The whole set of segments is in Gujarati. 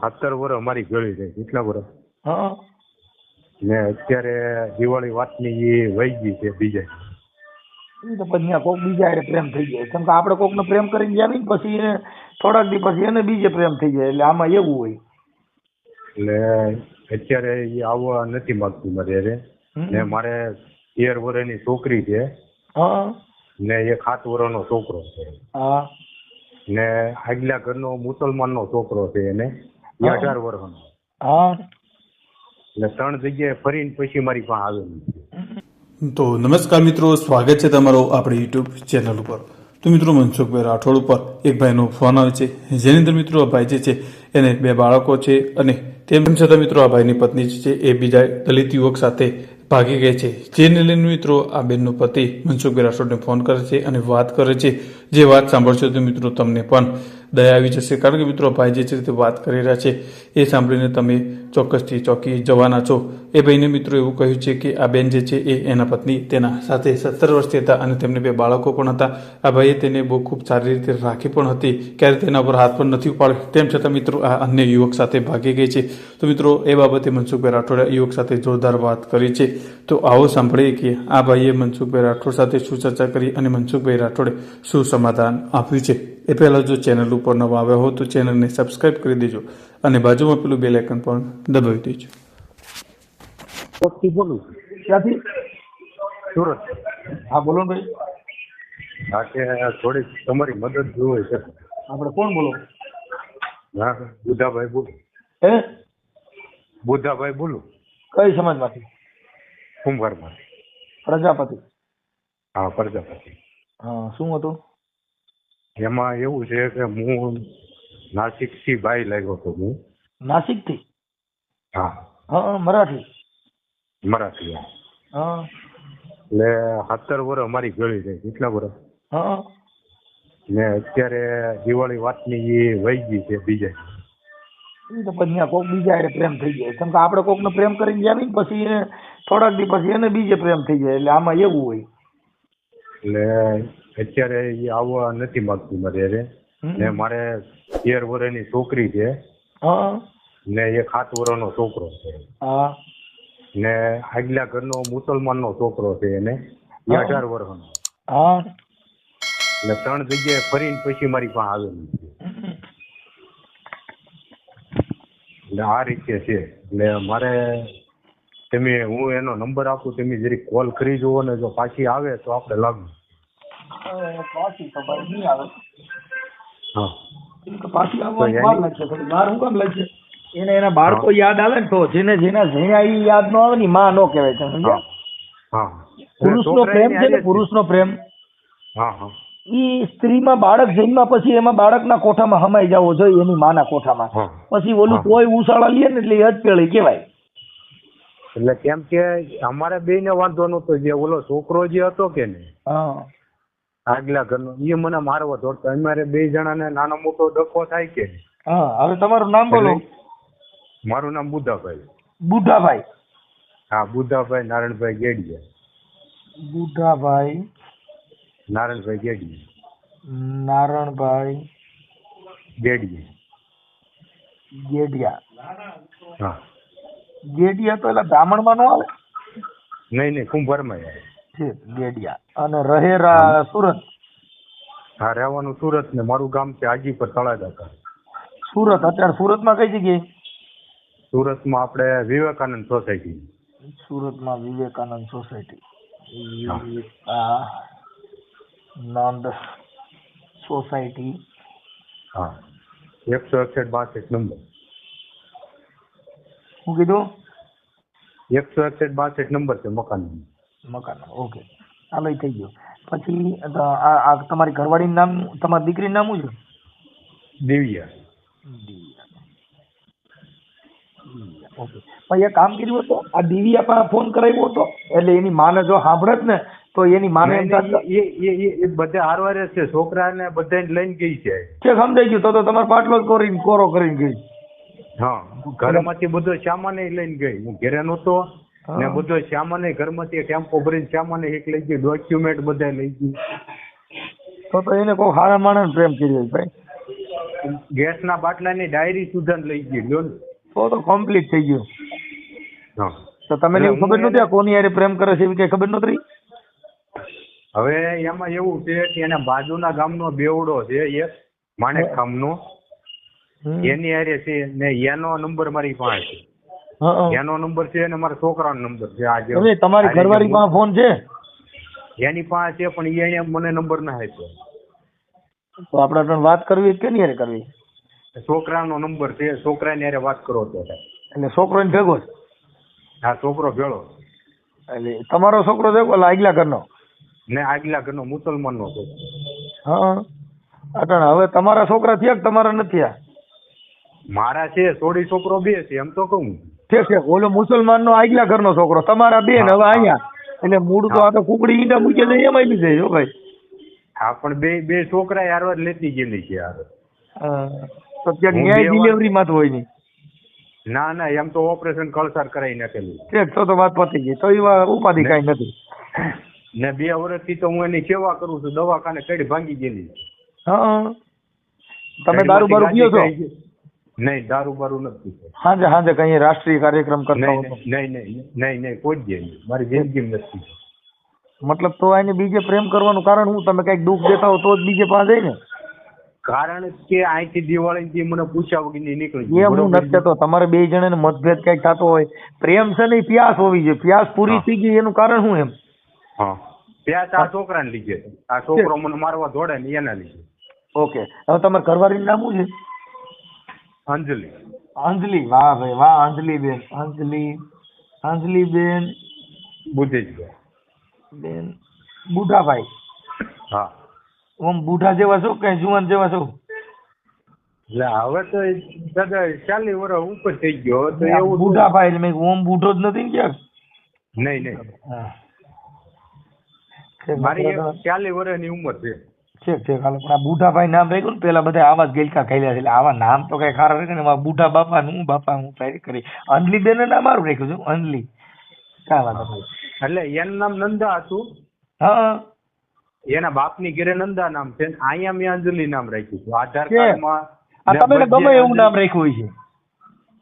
સત્તર વર્ષ અમારી ગળી રહી કેટલા વર્ષ? હા. ને અત્યારે દિવાળી વાતની એ વહી ગઈ છે બીજા. તો પછી કોક બીજા પ્રેમ થઈ જાય. કેમ કે આપણે કોકને પ્રેમ કરીને જાવી પછી એને થોડાક દી પછી એને બીજે પ્રેમ થઈ જાય. એટલે આમાં એવું હોય. એટલે અત્યારે એ આવવા નથી માંગતી મારે હારે. ને મારે તેર વર્ષની છોકરી છે. હા. ને એક સાત વર્ષનો છોકરો છે. હા. ને આગલા ઘરનો મુસલમાનનો છોકરો છે એને. એ અઢાર વર્ષનો. હા. એટલે ત્રણ જગ્યાએ ફરીને પછી મારી પાસે આવેલી તો નમસ્કાર મિત્રો સ્વાગત છે તમારો આપણી યુટ્યુબ ચેનલ ઉપર. તો મિત્રો મનસુખભાઈ રાઠોડ ઉપર એક ભાઈનો ફોન આવે છે. જેની અંદર મિત્રો આ ભાઈ જે છે એને બે બાળકો છે અને તેમ છતાં મિત્રો આ ભાઈની પત્ની જે છે એ બીજા દલિત યુવક સાથે ભાગી ગઈ છે. જેને લઈને મિત્રો આ બેનનો પતિ મનસુખભાઈ રાઠોડને ફોન કરે છે અને વાત કરે છે. જે વાત સાંભળશો તો મિત્રો તમને પણ દયા આવી જશે. કારણ કે મિત્રો ભાઈ જે છે વાત કરી રહ્યા છે, એ સાંભળીને તમે ચોક્કસથી ચોકી જવાના છો. એ ભાઈને મિત્રો એવું કહ્યું છે કે આ બેન જે છે એ એના પત્ની, તેના સાથે સત્તર વર્ષથી હતા અને તેમને બે બાળકો પણ હતા. આ ભાઈએ તેને બહુ ખૂબ સારી રીતે રાખી પણ હતી. ક્યારે તેના પર હાથ પણ નથી ઉપાડ્યો. તેમ છતાં મિત્રો આ અન્ય યુવક સાથે ભાગી ગઈ છે. તો મિત્રો એ બાબતે મનસુખભાઈ રાઠોડે યુવક સાથે જોરદાર વાત કરી છે. તો આવો સાંભળીએ કે આ ભાઈએ મનસુખભાઈ રાઠોડ સાથે શું ચર્ચા કરી અને મનસુખભાઈ રાઠોડે શું સમાધાન આપ્યું છે? એ પહેલાં જો ચેનલ ઉપર નવા આવ્યા હો તો ચેનલને સબસ્ક્રાઈબ કરી દેજો અને બાજુમાં પેલું બેલ આઇકન પણ દબાવી દેજો. બોલું. ક્યાંથી? સુરત. હા બોલો ને ભાઈ. હા કે થોડીક તમારી મદદ જોઈએ છે. આપણે કોણ બોલો? હા બુધાભાઈ બોલું. હે? બુધાભાઈ બોલું. કઈ સમાજમાંથી? કુંભારમાંથી. પ્રજાપતિ. હા પ્રજાપતિ. હા શું હતું? એમાં એવું છે કે હું નાસિકથી ભાઈ લાગ્યો હતો હું. નાસિકથી? હા. હા મરાઠી. મરાઠી હા. એટલે સત્તર વર્ષ અમારી ગળી જાય કેટલા વર્ષ? હા ને અત્યારે દિવાળી વાતની એ વહી ગઈ છે બીજા તો પછી કોક બીજા હારે પ્રેમ થઈ જાય. કેમ કે આપણે કોકને પ્રેમ કરીને જાવી પછી એને થોડાક દી પછી એને બીજે પ્રેમ થઈ જાય. એટલે આમાં એવું હોય. એટલે અત્યારે એ આવવા નથી માંગતી મારે. ને મારે તેર વર્ષની છોકરી છે. ને એક સાત વર્ષનો છોકરો છે. ને આગલા ઘરનો મુસલમાનનો છોકરો છે એને. અઢાર વર્ષનો ને ત્રણ જગ્યાએ ફરીને પછી મારી પાસે આવેલી છે. એટલે આ રીતે છે. એટલે મારે તમે હું એનો નંબર આપું તમે જરી કોલ કરી જુઓ ને જો પાછી આવે તો આપણે લાગુ. પાછી ખબર નહીં આવે. હા. કેમ કે પાછી આવવાની વાર લાગશે થોડી વાર શું કામ લાગશે? એને એના બાળકો યાદ આવે ને તો જેને જેના જેના એ યાદ નો આવે ને માં નો કહેવાય છે સમજ્યા? હા. પુરુષનો પ્રેમ છે ને પુરુષનો પ્રેમ. હા હા. ઈ સ્ત્રીમાં બાળક જન્મ્યા પછી એમાં બાળકના કોઠામાં હમાઈ જવો જોઈએ એની માના કોઠામાં. પછી ઓલું કોઈ તોય ઉશાળા લે ને એટલે એ અજપેળી કહેવાય. એટલે કેમ કે અમારે બે ને વાંધો નતો જે ઓલો છોકરો જે હતો કે ને હા. આગલા ઘરનો. એ મને મારવો દોડતો અમારે બે જણાને નાનો મોટો ડખો થાય કે? હા હવે તમારું નામ બોલો. મારું નામ બુધાભાઈ બુદ્ધાભાઈ. હા બુધાભાઈ નારાયણભાઈ ગેડિયા. બુદ્ધાભાઈ. નારાયણભાઈ ગેડિયા. નારણભાઈ ગેડિયા. ગેડિયા. હા. ગેડિયા તો એટલે બ્રાહ્મણમાં નો આવે? નહીં નહીં કુંભારમાં યાર. છે અને રહેરા સુરત. હા રહેવાનું સુરત ને મારું ગામ છે હાજીપર તળાજા સુરત અત્યારે સુરતમાં કઈ જગ્યાએ? સુરતમાં આપણે વિવેકાનંદ સોસાયટી. સુરતમાં વિવેકાનંદ સોસાયટી. વિવેકાનંદ સોસાયટી. હા. એકસો એકસઠ બાસઠ નંબર. શું કીધું? એકસો એકસઠ બાસઠ નંબર છે મકાન મકાન. ઓકે આ લઈ થઈ ગયું. પછી આ તમારી ઘરવાળીનું નામ તમારી દીકરીનું નામ શું છે? દિવ્યા. ઓકે પણ એ કામ કર્યું હતું? આ દિવ્યા પણ ફોન કરાવ્યો હતો? એટલે એની માને જો સાંભળત ને તો એની માને એમ એ એ એ- બધા હારવારે છે. છોકરાને બધાને લઈને ગઈ છે. કે સમજાઈ ગયું. તો તો તમારે પાટલો કરીને કોરો કરીને ગઈ. હા ઘરમાંથી બધો સામાન લઈને ગઈ. હું ઘરે નહોતો. ને. બધો સામાન ઘરમાંથી ટેમ્પો ભરીને ને એક લઈ ગયું ડોક્યુમેન્ટ બધા લઈ ગયું. તો તો એને કોઈ હારા માણસ પ્રેમ કર્યો ગેસ ભાઈ. ગેસના બાટલાની ડાયરી સુધા લઈ ગઈ લો ને. તો તો કમ્પ્લીટ થઈ ગયું. તો તમે એવું ખબર નહોતી આ કોની હારે પ્રેમ કરે છે એવી કઈ ખબર નહોતી? હવે એમાં એવું છે કે એના બાજુના ગામનો બેવડો છે એક માણેક ખામ નો એની હારે છે ને એનો નંબર મારી પાસે. એનો નંબર છે અને મારા છોકરાનો નંબર છે. આજે હવે તમારી ઘરવાળી પાસે ફોન છે? એની પાસે છે પણ એને મને નંબર ના આપ્યો. તો આપણે ત્રણ વાત કરવી કે નહીં કરવી? છોકરાનો નંબર છે છોકરાની યારે વાત કરો તો એટલે છોકરો ભેગો આ છોકરો ભેળો. એટલે તમારો છોકરો છે એટલે આગલા ઘરનો? ને આગલા ઘરનો મુસલમાનનો છે. હા અટણ હવે તમારા છોકરા થયા કે તમારા નથી થયા? મારા છે સોડી છોકરો બે છે એમ તો કહું. ઠીક છે ઓલો મુસલમાન નો આગલા ઘરનો છોકરો તમારા બેન હવે અહીંયા. એટલે મૂળ તો આ તો કુકડી ઈંડા મૂકે છે એમાં બી જાય જો ભાઈ. હા પણ બે બે છોકરા યાર લેતી ગયેલી છે યાર તો ત્યાં ન્યાય ડિલિવરી માં હોય નહીં. ના ના એમ તો ઓપરેશન કળસાર કરાવી નાખેલું. ઠીક તો તો વાત પતી ગઈ તો એવા ઉપાધિ કાંઈ નથી. ને બે વર્ષથી તો હું એની સેવા કરું છું દવાખાને કઈ ભાંગી ગયેલી હા તમે દારૂ બારૂ પીઓ છો? નહીં દારૂ બારૂ નથી. હાંજે હાંજે કઈ રાષ્ટ્રીય કાર્યક્રમ કરતા નહીં નહીં નહીં નહીં કોઈ જ મારી જિંદગી નથી મતલબ તો એને બીજે પ્રેમ કરવાનું કારણ હું તમે કંઈક દુઃખ દેતા હો તો જ બીજે પાસે ને કારણ કે અહીંથી દિવાળી મને પૂછ્યા વગર નીકળી એ હું નથી તો તમારે બે જણાને મતભેદ કંઈક થતો હોય. પ્રેમ છે ને પ્યાસ હોવી જોઈએ. પ્યાસ પૂરી થઈ ગઈ એનું કારણ શું એમ? હા. પ્યાસ આ છોકરાને લીધે. આ છોકરો મને મારવા દોડે ને એના લીધે. ઓકે. હવે તમારે ઘરવાળીનું નામ શું છે? અંજલિ અંજલિ વાહ ભાઈ વાહ અંજલિ બેન અંજલિ અંજલિ બેન. બુદ્ધેશભાઈ બેન બુઢાભાઈ. હા. ઓમ બુઢા જેવા છો કે જુવાન જેવા છો? એટલે હવે તો દાદા ચાલી વર્ષ ઉપર થઈ ગયો તો એવું બુઢાભાઈ એટલે મેં ઓમ બુઢો જ નથી ને ક્યાંક? નહીં નહીં. હા. મારી ચાલી વર્ષની ઉંમર છે. ઠીક છેક હાલો પણ આ બુઢાભાઈ નામ રાખ્યું ને પેલા બધા આવા જ ગેલકા ખાઈલા છે. એટલે આવા નામ તો કઈ ખારા રાખે ને એમાં બુઢા બાપા હું બાપા હું તારી કરી. અંજલી બેન નામ મારું રાખ્યું છું અંજલી કા વાત એટલે એનું નામ નંદા હતું? હા. એના બાપની ઘેરે નંદા નામ છે અહીંયા મેં અંજલિ નામ રાખ્યું હતું આધાર છે. કાર્ડમાં તમે ગમે એવું નામ રાખ્યું હોય છે.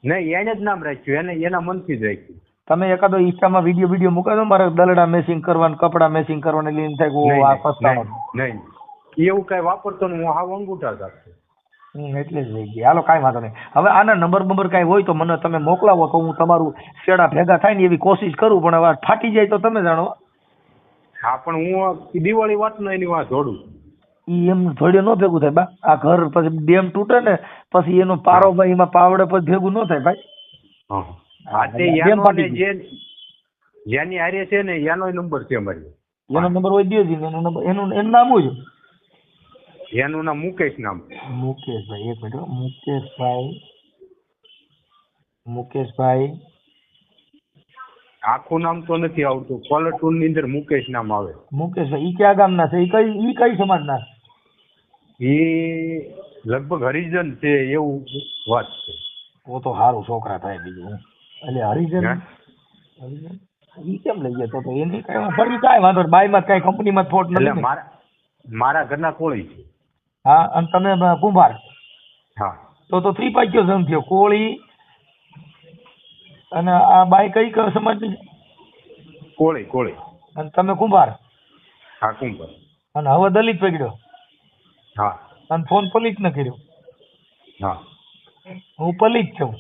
નહીં એને જ નામ રાખ્યું એને એના મનથી જ રાખ્યું. તમે એકાદો ઇન્સ્ટામાં વીડિયો વીડિયો મૂકો છો મારે દલડા મેસિંગ કરવાનું કપડા મેસિંગ કરવાનું એટલે એમ થાય કે આ પસ્તાવાનું નહીં. એવું કઈ વાપરતો નહીં હું હાવ અંગૂઠા રાખતો. એટલે જ રહી ગયા. હાલો કાંઈ વાંધો નહીં. હવે આના નંબર બંબર કાંઈ હોય તો મને તમે મોકલાવો તો હું તમારું શેડા ભેગા થાય ને એવી કોશિશ કરું પણ હવે ફાટી જાય તો તમે જાણો. હા પણ હું દિવાળી વાતનો એની વાત જોડું ઈ એમ જોડે ન ભેગું થાય બા. આ ઘર પછી ડેમ તૂટે ને પછી એનો પારો ભાઈ એમાં પાવડે પછી ભેગું ન થાય ભાઈ. ને જે જેની હારે છે ને એનો નંબર છે અમારી. એનો નંબર હોય દેજી એનો નંબર. એનું એનું નામ છે એનું નામ મુકેશ નામ. મુકેશભાઈ એક મિનિટ મુકેશભાઈ મુકેશભાઈ. આખું નામ તો નથી આવતું. કોલર ટૂનની અંદર મુકેશ નામ આવે. મુકેશભાઈ ઈ કયા ગામના છે? ઈ કઈ ઈ કઈ સમાજના? એ લગભગ હરિજન છે એવું વાત છે. ઓ તો સારું છોકરા થાય બીજું એટલે હરિજન? હરિજન? ઈ કેમ લઈ ગયા? તો એની કઈ ફરી કાંઈ વાંધો કઈ કંપનીમાં ફોટ એટલે નથી મારા મારા ઘરના કોળી છે. હા અને તમે કુંભાર હા. તો તો થ્રી પાક્યો સમ થયો. કોળી અને આ બાઈ કઈ કયો સમાજની કોળી કોળી. અને તમે કુંભાર? હા કુંભાર. અને હવે દલિત પકડ્યો? હા. અને ફોન પલિત ન કર્યો? હા. હું પલિત છું.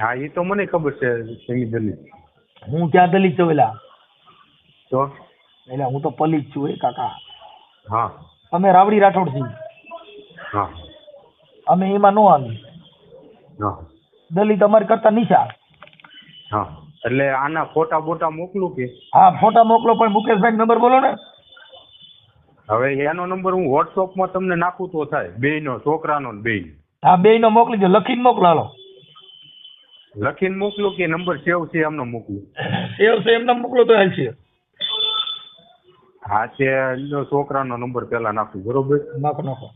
હા એ તો મને ખબર છે સેમી દલિત. હું ક્યાં દલિત છું એલા? તો? એટલે હું તો પલિત છું એ કાકા. હા. અમે રાવડી રાઠોડ છીએ હા. અમે એમાં નો આવી દલિત અમારી કરતા નિશા હા. એટલે આના ફોટા બોટા મોકલું કે? હા ફોટા મોકલો પણ મુકેશભાઈ નંબર બોલો ને. હવે એનો નંબર હું વોટ્સઅપમાં તમને નાખું તો થાય. બે નો છોકરાનો ને બે હા બે નો મોકલી દો. લખીને મોકલો હાલો. લખીને મોકલું કે નંબર સેવ છે એમનો મોકલું? સેવ છે એમને મોકલો તો હાલશે હા તે છોકરાનો નંબર પેલા નાખું બરોબર? નાખો નાખો.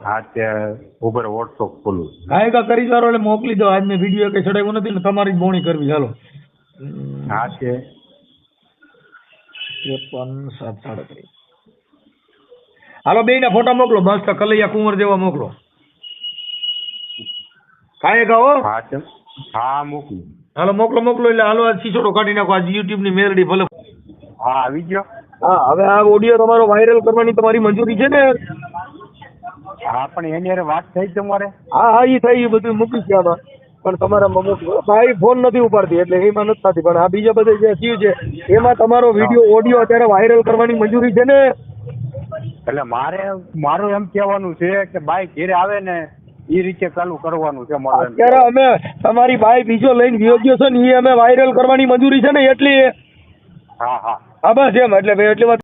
હા તે ઉપર વોટ્સઅપ ખોલું. ગાયકા કરી સારો એટલે મોકલી દો આજ મેં વીડિયો કઈ ચડાવ્યો નથી ને તમારી જ બોણી કરવી ચાલો હા છે. ત્રેપન સાત સાડત્રીસ. હાલો બે ના ફોટા મોકલો મસ્ત કલૈયા કુંવર જેવા મોકલો. કાંઈ કહો? હા હા મોકલું. હાલો મોકલો મોકલો એટલે હાલો આ છીછોડો કાઢી નાખો. આ યુટ્યુબની મેલડી ભલે હા આવી ગયો. હા હવે આ ઓડિયો તમારો વાયરલ કરવાની તમારી મંજૂરી છે ને? હા પણ એની અરે વાત થઈ તમારે હા હા એ થઈ બધું મૂકી છે આમાં. પણ તમારા મોકલો ભાઈ ફોન નથી ઉપાડતી એટલે એમાં નથી થતી. પણ આ બીજા બધે જે થયું છે એમાં તમારો વીડિયો ઓડિયો અત્યારે વાયરલ કરવાની મંજૂરી છે ને? એટલે મારે મારું એમ કહેવાનું છે કે બાઈક ઘેરે આવે ને એ રીતે ચાલુ કરવાનું છે મારું અત્યારે અમે તમારી ભાઈ બીજો લઈને વિયો ગયો છે ને એ અમે વાયરલ કરવાની મંજૂરી છે ને એટલી. હા હા. હા બસ એમ એટલે ભાઈ એટલી વાત